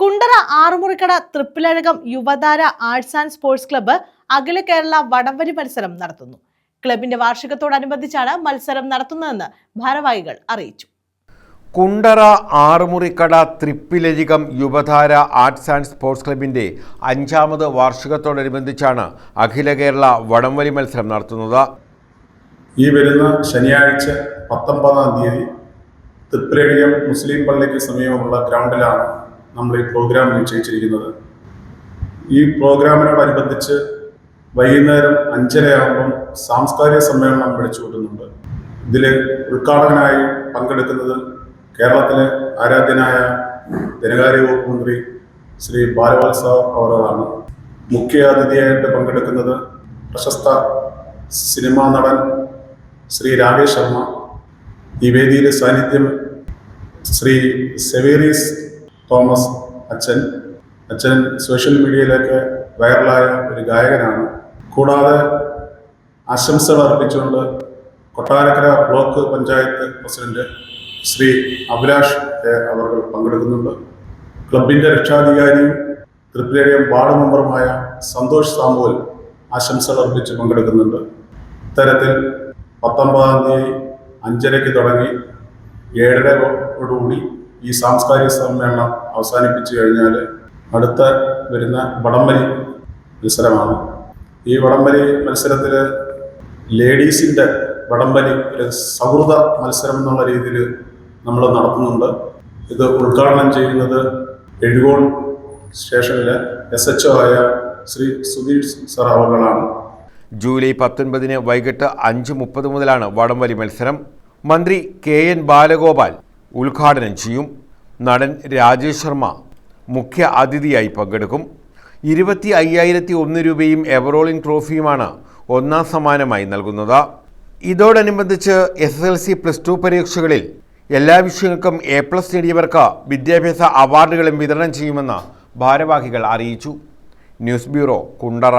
Kundara Arumurikkada Thrippilazhakam Yuvathara arts and sports club അഖില കേരള വടംവലി മത്സരം നടത്തുന്നു. ക്ലബിന്റെ വാർഷികത്തോടനുബന്ധിച്ചാണ് മത്സരം നടത്തുന്നതെന്ന് ഭാരവാഹികൾ അറിയിച്ചു. Kundara Arumurikkada Thrippilarikam Yuvadhara arts and sports ക്ലബിന്റെ അഞ്ചാമത് വാർഷികത്തോടനുബന്ധിച്ചാണ് അഖില കേരള വടംവലി മത്സരം നടത്തുന്നത്. ഈ വരുന്ന ശനിയാഴ്ച പത്തൊമ്പതാം തീയതി തൃപ്പിലരികം മുസ്ലിം പള്ളിക്ക് സമീപമുള്ള ഗ്രൗണ്ടിലാണ് നമ്മൾ ഈ പ്രോഗ്രാം നിശ്ചയിച്ചിരിക്കുന്നത്. ഈ പ്രോഗ്രാമിനോടനുബന്ധിച്ച് വൈകുന്നേരം അഞ്ചരയാകുമ്പം സാംസ്കാരിക സമ്മേളനം വിളിച്ചു കൂട്ടുന്നുണ്ട് ഇതിൽ ഉദ്ഘാടകനായി പങ്കെടുക്കുന്നത് കേരളത്തിലെ ആരാധ്യനായ ധനകാര്യ വകുപ്പ് മന്ത്രി ശ്രീ ബാലവത്സവ അവറുകളാണ് മുഖ്യ അതിഥിയായിട്ട് പങ്കെടുക്കുന്നത് പ്രശസ്ത സിനിമാ നടൻ ശ്രീ രാകേഷ് ശർമ്മ. ഈ വേദിയിലെ സാന്നിധ്യം ശ്രീ സെവേറീസ് തോമസ് അച്ഛൻ. അച്ഛൻ സോഷ്യൽ മീഡിയയിലൊക്കെ വൈറലായ ഒരു ഗായകനാണ്. കൂടാതെ ആശംസകൾ അർപ്പിച്ചുകൊണ്ട് കൊട്ടാരക്കര ബ്ലോക്ക് പഞ്ചായത്ത് പ്രസിഡന്റ് ശ്രീ അഭിലാഷ്. അവർ പങ്കെടുക്കുന്നുണ്ട്. ക്ലബിന്റെ രക്ഷാധികാരിയും ത്രിപുരയും വാർഡ് മെമ്പറുമായ സന്തോഷ് സാമുവൽ ആശംസകൾ അർപ്പിച്ച് പങ്കെടുക്കുന്നുണ്ട്. ഇത്തരത്തിൽ പത്തൊമ്പതാം തീയതി അഞ്ചരയ്ക്ക് തുടങ്ങി ഏഴരയോടുകൂടി ഈ സാംസ്കാരിക സമ്മേളനം അവസാനിപ്പിച്ചു കഴിഞ്ഞാൽ അടുത്ത വരുന്ന വടംവലി മത്സരമാണ്. ഈ വടംവലി മത്സരത്തിൽ ലേഡീസിന്റെ വടംവലി ഒരു സൗഹൃദ മത്സരം എന്നുള്ള രീതിയിൽ നമ്മൾ നടത്തുന്നുണ്ട്. ഇത് ഉദ്ഘാടനം ചെയ്യുന്നത് എഴുകോൺ സ്റ്റേഷനിലെ എസ് എച്ച് ആയ ശ്രീ സുധീഷ് സർ അവകളാണ്. ജൂലൈ പത്തൊൻപതിന് വൈകിട്ട് അഞ്ച് മുപ്പത് മുതലാണ് വടംവലി മത്സരം. മന്ത്രി കെ എൻ ബാലഗോപാൽ ഉദ്ഘാടനം ചെയ്യും. നടൻ രാജേഷ് ശർമ്മ മുഖ്യ അതിഥിയായി പങ്കെടുക്കും. ഇരുപത്തി അയ്യായിരത്തി ഒന്ന് രൂപയും എവറോളിംഗ് ട്രോഫിയുമാണ് ഒന്നാം സമ്മാനമായി നൽകുന്നത്. ഇതോടനുബന്ധിച്ച് S L C plus two പരീക്ഷകളിൽ എല്ലാ വിഷയങ്ങൾക്കും എ പ്ലസ് നേടിയവർക്ക് വിദ്യാഭ്യാസ അവാർഡുകളും വിതരണം ചെയ്യുമെന്ന് ഭാരവാഹികൾ അറിയിച്ചു. News bureau Kundara.